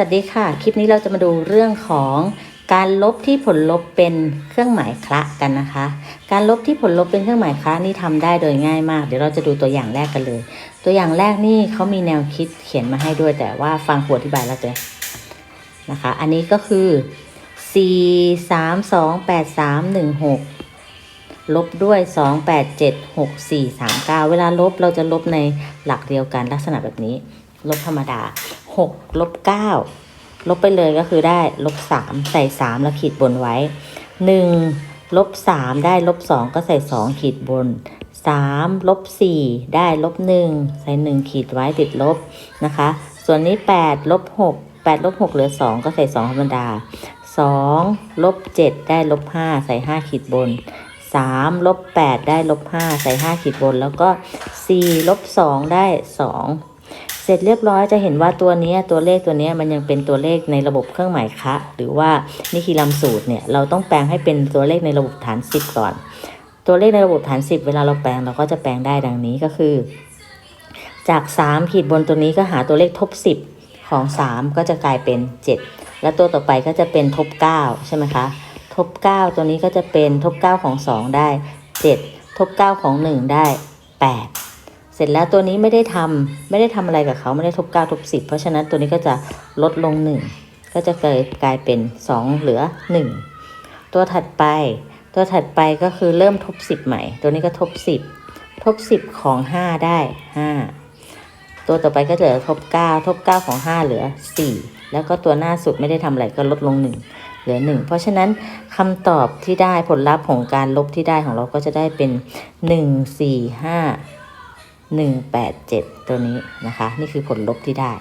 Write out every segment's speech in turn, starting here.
สวัสดีค่ะ คลิปนี้เราจะมาดูเรื่องของการลบที่ผลลบเป็นเครื่องหมายคละกันนะคะ การลบที่ผลลบเป็นเครื่องหมายคละนี่ทำได้โดยง่ายมาก เดี๋ยวเราจะดูตัวอย่างแรกกันเลย ตัวอย่างแรกนี่เขามีแนวคิดเขียนมาให้ด้วยแต่ว่าฟังหัวอธิบายแล้วจะนะคะ อันนี้ก็คือ 4 3 2 8 3 1 6 ลบด้วย 2 8 7 6 4 3 9 เวลาลบเราจะลบในหลักเดียวกันลักษณะแบบนี้ ลบธรรมดา 6ลบ9ลบไปเลยก็คือได้ลบ3ใส่3แล้วขีดบนไว้1ลบ3ได้ลบ2ก็ใส่2ขีดบน3ลบ4ได้ลบ1ใส่1ขีดไว้ติดลบนะคะ ส่วนนี้8ลบ6 8ลบ6เหลือ2ก็ใส่2ธรรมดา2ลบ7ได้ลบ5ใส่5ขีดบน3ลบ8ได้ลบ5ใส่5ขีดบน แล้วก็4ลบ2ได้2 เสร็จเรียบร้อยจะเห็นว่าตัวนี้ตัวเลขตัวนี้มันยังเป็นตัวเลขในระบบเครื่องหมายคะหรือว่านี่คือลำสูตรเนี่ยเราต้องแปลงให้เป็นตัวเลขในระบบฐาน 10 ก่อน ตัวเลขในระบบฐาน 10 เวลาเราแปลงเราก็จะแปลงได้ดังนี้ก็คือ จาก 3 ขีดบนตัวนี้ก็หาตัวเลขทบ 10 ของ 3 ก็จะกลายเป็น 7 แล้วตัวต่อไปก็จะเป็นทบ 9 ใช่ไหมคะ ทบ 9 ตัวนี้ก็จะเป็นทบ 9 ของ 2 ได้ 7 ทบ 9 ของ 1 ได้ 8 เสร็จแล้วตัวนี้ไม่ได้ทำไม่ได้ทำอะไรกับเขาไม่ได้ทบ9ทบ10เพราะฉะนั้นตัวนี้ก็จะลดลง1ก็จะเกิดกลายเป็น2เหลือ1ตัวถัดไป ตัวถัดไปก็คือเริ่มทบ10ใหม่ ตัวนี้ก็ทบ10ทบ10ของ5ได้5ตัวต่อไปก็เหลือทบ9ทบ9ของ5เหลือ4แล้วก็ตัวหน้าสุดไม่ได้ทำอะไรก็ลดลง1เหลือ1เพราะฉะนั้นคำตอบที่ได้ผลลัพธ์ของการลบที่ได้ของเราก็จะได้เป็น1 4 5 1 8 7 ตัวนี้นะคะ นี่คือผลลบที่ได้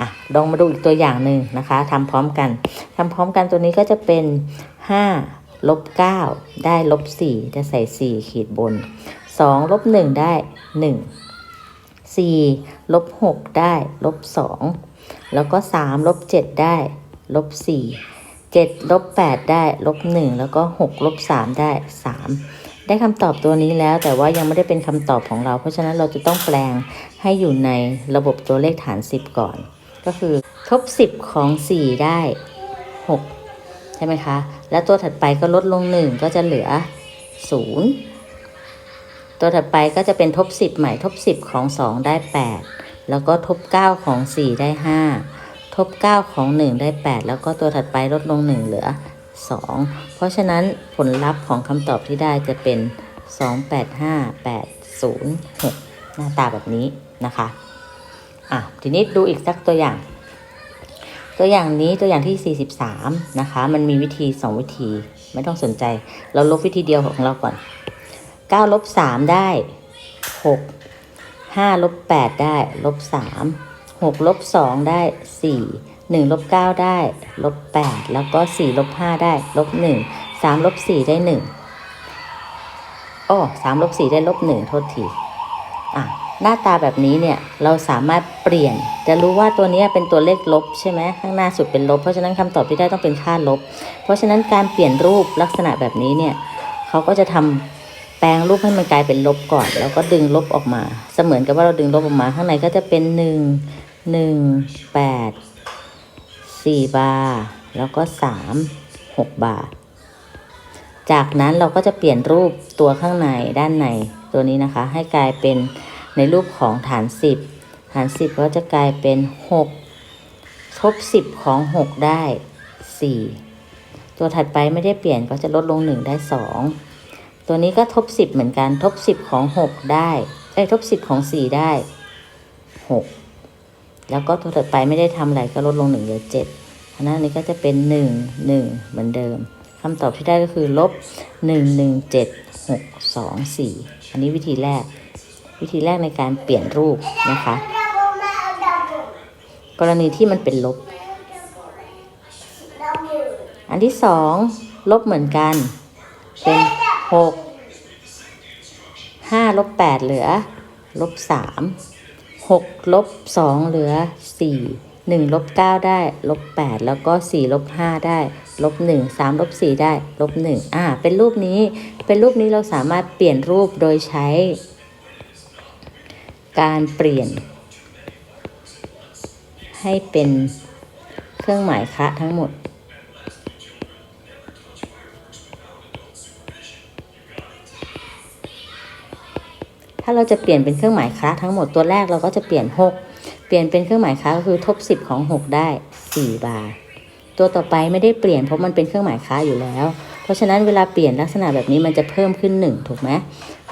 อะลองมาดูอีกตัวอย่างหนึ่งนะคะทำพร้อมกันทำพร้อมกันตัวนี้ก็จะเป็น 5 ลบ 9 ได้ลบ 4 จะใส่ 4 ขีดบน 2 ลบ 1 ได้ 1 4 ลบ 6 ได้ลบ 2 แล้วก็ 3 ลบ 7 ได้ลบ 4 7 ลบ 8 ได้ลบ 1 แล้วก็ 6 ลบ 3 ได้ 3 ได้คำตอบตัวนี้แล้ว แต่ว่ายังไม่ได้เป็นคำตอบของเรา เพราะฉะนั้นเราจะต้องแปลงให้อยู่ในระบบตัวเลขฐาน 10 ก่อน ก็คือทบ 10 ของ 4 ได้ 6 ใช่ไหมคะ แล้วตัวถัดไปก็ลดลง 1 ก็จะเหลือ 0 ตัวถัดไปก็จะเป็นทบ 10 ใหม่ทบ 10 ของ 2 ได้ 8 แล้วก็ทบ 9 ของ 4 ได้ 5 ทบ 9 ของ 1 ได้ 8 แล้วก็ตัวถัดไปลดลง 1 เหลือ 2 เพราะฉะนั้นผลลัพธ์ของคำตอบที่ได้จะเป็น 2 8 5 8 0 6 หน้าตาแบบนี้นะคะอะทีนี้ดูอีกสักตัวอย่าง ตัวอย่างนี้ตัวอย่างที่ 43 นะคะ มันมีวิธี 2 วิธี ไม่ต้องสนใจ เราลบวิธีเดียวของเราก่อน9ลบ3ได้ 6 5ลบ8ได้ลบ3 6ลบ2ได้ 4 1ลบ9ได้ลบ8แล้วก็4ลบ5ได้ลบ1 3ลบ4ได้1โอ้3ลบ4ได้ลบ1โทษทีอะหน้าตาแบบนี้เนี่ยเราสามารถเปลี่ยน จะรู้ว่าตัวนี้เป็นตัวเลขลบใช่ไหมข้างหน้าสุดเป็นลบ เพราะฉะนั้นคำตอบที่ได้ต้องเป็นค่าลบ เพราะฉะนั้นการเปลี่ยนรูปลักษณะแบบนี้เนี่ยเขาก็จะทำแปลงรูปให้มันกลายเป็นลบก่อน แล้วก็ดึงลบออกมา เสมือนกับว่าเราดึงลบออกมา ข้างในก็จะเป็นหนึ่งหนึ่งแปด สี่บาร์แล้วก็สามหกบาร์จากนั้นเราก็จะเปลี่ยนรูปตัวข้างในด้านในตัวนี้นะคะ ให้กลายเป็นในรูปของฐาน10ฐาน10ก็จะกลายเป็น6ทบ10ของ6ได้4ตัวถัดไปไม่ได้เปลี่ยนก็จะลดลง1ได้2ตัวนี้ก็ทบ10เหมือนกันทบ10ของ6ได้เอ้ทบ10ของ4ได้6 แล้วก็ตัวถัดไปไม่ได้ทำอะไรก็ลดลง1เหลือ7อันนั้นนี้ก็จะเป็น 1 1 เหมือนเดิมคำตอบที่ได้ก็คือลบ 1 1 7 6 2 4 อันนี้วิธีแรก วิธีแรกในการเปลี่ยนรูปนะคะ กรณีที่มันเป็นลบ อันที่สองลบเหมือนกัน เป็นหกห้าลบแปดเหลือลบสาม หกลบสองเหลือสี่หนึ่งลบเก้าได้ลบแปดแล้วก็สี่ลบห้าได้ลบหนึ่งสามลบสี่ได้ลบหนึ่งอ่า เป็นรูปนี้ เป็นรูปนี้เราสามารถเปลี่ยนรูปโดยใช้ การเปลี่ยน ให้เป็นเครื่องหมายคะทั้งหมด ถ้าเราจะเปลี่ยนเป็นเครื่องหมายคะทั้งหมดตัวแรกเราก็จะเปลี่ยน 6 เปลี่ยนเป็นเครื่องหมายคะก็คือทบ 10 ของ 6 ได้ 4 บาร์ตัวต่อไปไม่ได้เปลี่ยนเพราะมันเป็นเครื่องหมายค้าอยู่แล้ว เพราะฉะนั้นเวลาเปลี่ยนลักษณะแบบนี้มันจะเพิ่มขึ้น 1 ถูกไหม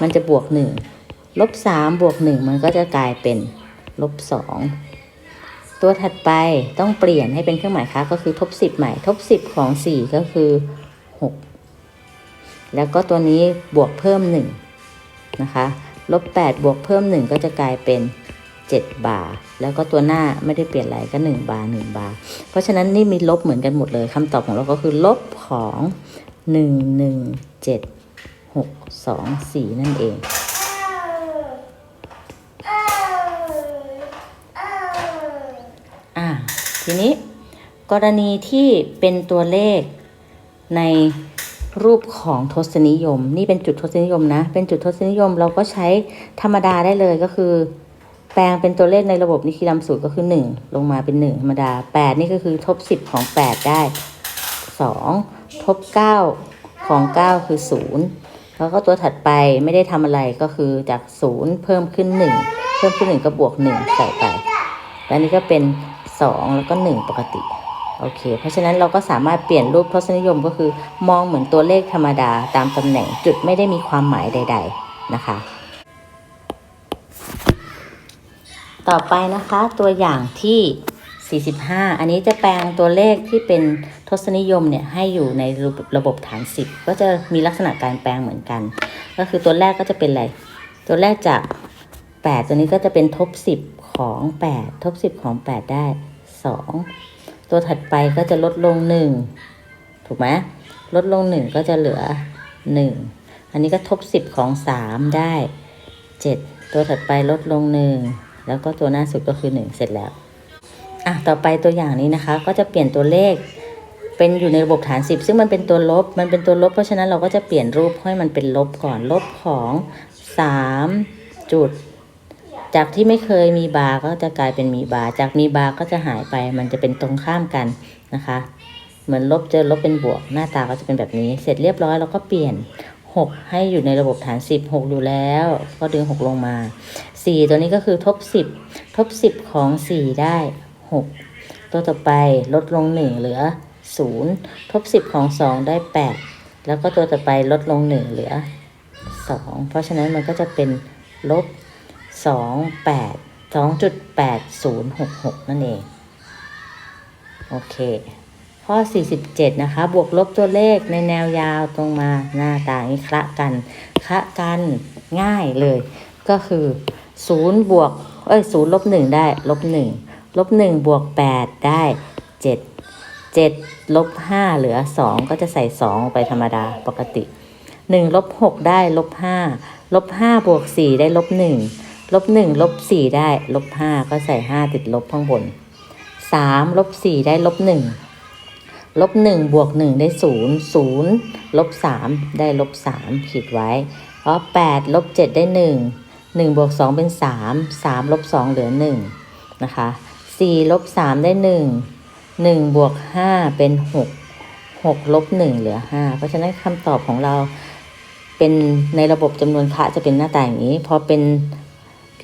มันจะบวก 1 ลบ 3 บวก 1 มันก็จะกลายเป็นลบ 2ตัวถัดไปต้องเปลี่ยนให้เป็นเครื่องหมายค้าก็คือทบ 10 ใหม่ ทบ 10 ของ 4 ก็คือ 6 แล้วก็ตัวนี้บวกเพิ่ม 1 นะคะ ลบ8บวกเพิ่ม 1 ก็จะกลายเป็น 7 บาร์แล้วก็ตัวหน้าไม่ได้เปลี่ยนอะไรก็ 1 บาร์1บาร์เพราะฉะนั้นนี่มีลบเหมือนกันหมดเลยคำตอบของเราก็คือลบของ 1 1 7 6 2 4 นั่นเองอ่าทีนี้กรณีที่เป็นตัวเลขใน รูปของทศนิยม นี่เป็นจุดทศนิยมนะ เป็นจุดทศนิยมเราก็ใช้ธรรมดาได้เลยก็คือ แปลงเป็นตัวเลขในระบบนิคีดำสูตรก็คือ 1 ลงมาเป็น 1 ธรรมดา 8 นี่ก็คือทบ 10 ของ 8 ได้ 2 ทบ 9 ของ 9 คือ 0 แล้วก็ตัวถัดไปไม่ได้ทำอะไรก็คือจาก 0 เพิ่มขึ้น 1 เพิ่มขึ้น 1 ก็บวก 1 ใส่ไป แล้วนี่ก็เป็น 2 แล้วก็ 1 ปกติ โอเค เพราะฉะนั้นเราก็สามารถเปลี่ยนรูปทศนิยมก็คือ มองเหมือนตัวเลขธรรมดาตามตำแหน่งจุดไม่ได้มีความหมายใด ๆนะคะ ต่อไปนะคะตัวอย่างที่ 45 อันนี้จะแปลงตัวเลขที่เป็นทศนิยมเนี่ยให้อยู่ในระบบระบบฐาน 10 ก็จะมีลักษณะการแปลงเหมือนกัน ก็คือตัวแรกก็จะเป็นอะไร ตัวแรกจาก 8 ตัวนี้ก็จะเป็นทบ 10 ของ 8 ทบ 10 ของ 8 ได้ 2 ตัวถัดไปก็จะลดลง1ถูกไหมลดลง1ก็จะเหลือ1อันนี้ก็ทบ10ของ3ได้7ตัวถัดไปลดลง1แล้วก็ตัวหน้าสุดก็คือ1เสร็จแล้วอะต่อไปตัวอย่างนี้นะคะ ก็จะเปลี่ยนตัวเลขเป็นอยู่ในระบบฐาน 10 ซึ่งมันเป็นตัวลบ มันเป็นตัวลบ เพราะฉะนั้นเราก็จะเปลี่ยนรูปให้มันเป็นลบก่อน ลบของ 3 จุด จากที่ไม่เคยมีบาก็จะกลายเป็นมีบา จากมีบาก็จะหายไป มันจะเป็นตรงข้ามกันนะคะ เหมือนลบเจอลบเป็นบวก หน้าตาก็จะเป็นแบบนี้ เสร็จเรียบร้อยเราก็เปลี่ยน 6 ให้อยู่ในระบบฐาน 10 6 อยู่แล้ว ก็ดึง 6 ลงมา 4 ตัวนี้ก็คือทบ 10 ทบ 10 ของ 4 ได้ 6 ตัวต่อไปลดลง 1 เหลือ 0 ทบ 10 ของ 2 ได้ 8 แล้วก็ตัวต่อไปลดลง 1 เหลือ 2 เพราะฉะนั้นมันก็จะเป็นลบ 2 8 2.8066 นั่นเอง โอเค ข้อ 47 นะคะ บวกลบตัวเลขในแนวยาวตรงมาหน้าตาอย่างนี้คละกันคละกันง่ายเลย ก็คือ 0 บวก เอ้ย0ลบ1ได้ลบ1ลบ1บวก 8 ได้ 7 7ลบ5เหลือ 2 ก็จะใส่ 2 ไปธรรมดาปกติ1ลบ6ได้ลบ5ลบ5บวก 4 ได้ลบ1 ลบหนึ่งลบสี่ได้ลบห้าก็ใส่ห้าติดลบข้างบนสามลบสี่ได้ลบหนึ่งลบหนึ่งบวกหนึ่งได้ศูนย์ศูนย์ลบสามได้ลบสามขีดไว้เพราะแปดลบเจ็ดได้หนึ่งหนึ่งบวกสองเป็นสามสามลบสองเหลือหนึ่งนะคะสี่ลบสามได้หนึ่งหนึ่งบวกห้าเป็นหกหกลบหนึ่งเหลือห้าเพราะฉะนั้นคำตอบของเราเป็นในระบบจำนวนพระจะเป็นหน้าตาอย่างนี้พอเป็น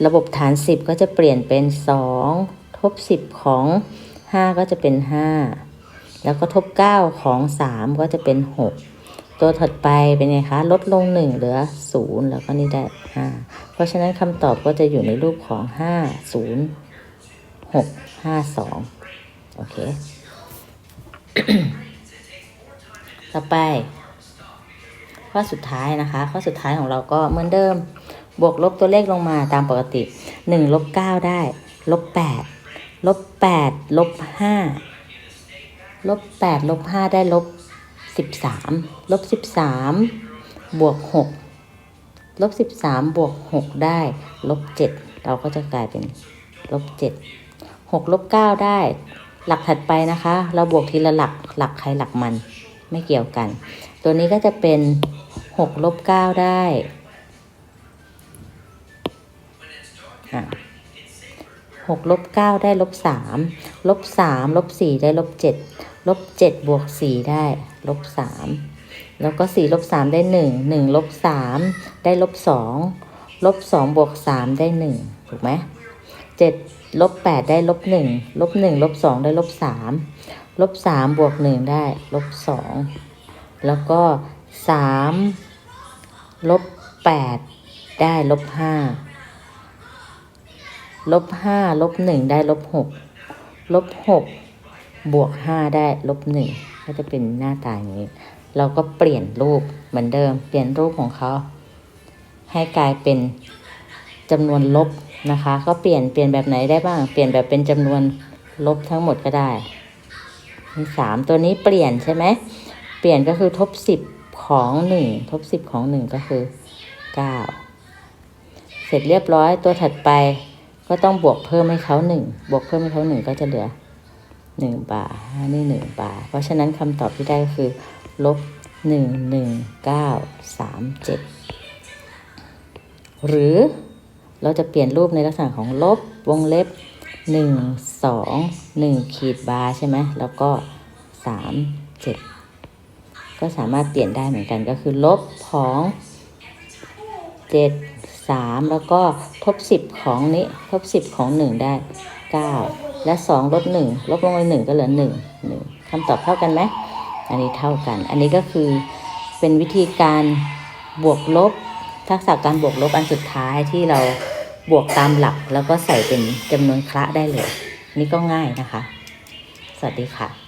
ระบบฐาน 10 ก็จะเปลี่ยนเป็น 2 ทบ 10 ของ 5 ก็จะเป็น 5 แล้วก็ทบ 9 ของ 3 ก็จะเป็น 6 ตัวถัดไปเป็นไงคะ ลดลง 1 เหลือ 0 แล้วก็นี่ได้ 5 เพราะฉะนั้นคำตอบก็จะอยู่ในรูปของ 5 0 6 5 2 โอเค ต่อไป ข้อสุดท้ายนะคะ ข้อสุดท้ายของเราก็เหมือนเดิม บวกลบตัวเลขลงมาตามปกติ1ลบ9ได้ลบ8ลบ8ลบ5ลบ8ลบ5ได้ลบ13ลบ13บวก6ลบ13บวก6ได้ลบ7เราก็จะกลายเป็นลบ7 6ลบ9ได้หลักถัดไปนะคะ เราบวกทีละหลักหลักใครหลักมันไม่เกี่ยวกัน ตัวนี้ก็จะเป็น6ลบ9ได้ หกลบเก้าได้ลบสามลบสามลบสี่ได้ลบเจ็ดลบเจ็ดบวกสี่ได้ลบสามแล้วก็สี่ลบสามได้หนึ่งหนึ่งลบสามได้ลบสองลบสองบวกสามได้หนึ่งถูกไหมเจ็ดลบแปดได้ลบหนึ่งลบหนึ่งลบสองได้ลบสามลบสามบวกหนึ่งได้ลบสองแล้วก็สามลบแปดได้ลบห้า ลบห้าลบหนึ่งได้ลบหกลบหกบวกห้าได้ลบหนึ่งก็จะเป็นหน้าตาอย่างนี้ เราก็เปลี่ยนรูปเหมือนเดิม เปลี่ยนรูปของเขา ให้กลายเป็นจำนวนลบนะคะ ก็เปลี่ยนเปลี่ยนแบบไหนได้บ้าง เปลี่ยนแบบเป็นจำนวนลบทั้งหมดก็ได้มีสามตัวนี้เปลี่ยนใช่ไหม เปลี่ยนก็คือทบสิบของหนึ่งทบสิบของหนึ่งก็คือเก้าเสร็จเรียบร้อยตัวถัดไป ก็ต้องบวกเพิ่มให้เขาหนึ่งบวกเพิ่มให้เขาหนึ่งก็จะเหลือหนึ่งบาทนนี่หนึ่งบาท เพราะฉะนั้นคำตอบที่ได้ก็คือ ลบหนึ่งหนึ่งเก้าสามเจ็ดหรือเราจะเปลี่ยนรูปในลักษณะของลบวงเล็บหนึ่งสองหนึ่งขีดบาร์ใช่ไหมแล้วก็สามเจ็ดก็สามารถเปลี่ยนได้เหมือนกันก็คือ ลบของเจ็ด สามแล้วก็ทบสิบของนี้ทบสิบของหนึ่งได้เก้าและสองลบหนึ่งลบลงไปหนึ่งก็เหลือหนึ่งคำตอบเท่ากันไหมอันนี้เท่ากัน อันนี้ก็คือเป็นวิธีการบวกลบ ทักษะการบวกลบอันสุดท้ายที่เราบวกตามหลักแล้วก็ใส่เป็นจำนวนคละได้เลย นี่ก็ง่ายนะคะ สวัสดีค่ะ